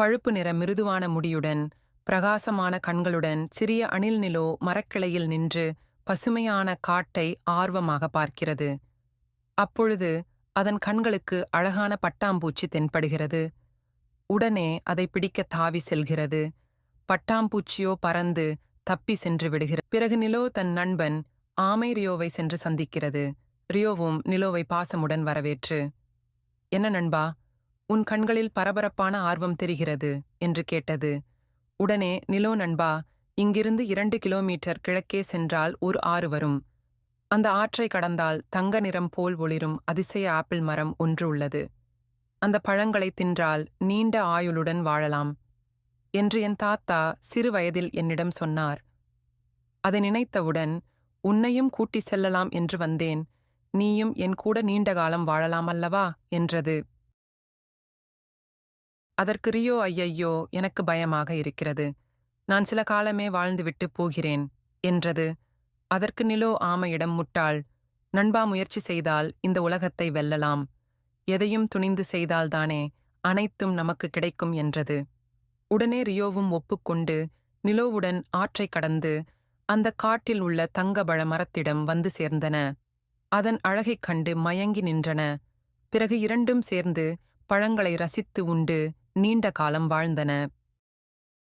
பழுப்பு நிற மிருதுவான முடியுடன் பிரகாசமான கண்களுடன் சிறிய அணில் நிலோ மரக்கிளையில் நின்று பசுமையான காட்டை ஆர்வமாக பார்க்கிறது. அப்பொழுது அதன் கண்களுக்கு அழகான பட்டாம்பூச்சி தென்படுகிறது. உடனே அதை பிடிக்க தாவி செல்கிறது. பட்டாம்பூச்சியோ பறந்து தப்பி சென்று விடுகிறது. பிறகு நிலோ தன் நண்பன் ஆமை ரியோவை சென்று சந்திக்கிறது. ரியோவும் நிலோவை பாசமுடன் வரவேற்று என்ன நண்பா உன் கண்களில் பரபரப்பான ஆர்வம் தெரிகிறது என்று கேட்டது. உடனே நிலோ நண்பா இங்கிருந்து இரண்டு கிலோமீட்டர் கிழக்கே சென்றால் ஒரு ஆறு வரும். அந்த ஆற்றை கடந்தால் தங்க நிறம் போல் ஒளிரும் அதிசய ஆப்பிள் மரம் ஒன்று உள்ளது. அந்த பழங்களை தின்றால் நீண்ட ஆயுளுடன் வாழலாம் என்று என் தாத்தா சிறு வயதில் என்னிடம் சொன்னார். அதை நினைத்தவுடன் உன்னையும் கூட்டி செல்லலாம் என்று வந்தேன். நீயும் என் கூட நீண்ட காலம் வாழலாம் அல்லவா? என்றது. அதற்கு ரியோ ஐயையோ எனக்கு பயமாக இருக்கிறது. நான் சில காலமே வாழ்ந்துவிட்டு போகிறேன் என்றது. அதற்கு நிலோ ஆமையிடம் முட்டாள் நண்பா முயற்சி செய்தால் இந்த உலகத்தை வெல்லலாம். எதையும் துணிந்து செய்தால்தானே அனைத்தும் நமக்கு கிடைக்கும் என்றது. உடனே ரியோவும் ஒப்புக்கொண்டு நிலோவுடன் ஆற்றை கடந்து அந்த காட்டில் உள்ள தங்கபழ மரத்திடம் வந்து சேர்ந்தன. அதன் அழகைக் கண்டு மயங்கி நின்றன. பிறகு இரண்டும் சேர்ந்து பழங்களை ரசித்து உண்டு நீண்ட காலம் வாழ்ந்தன.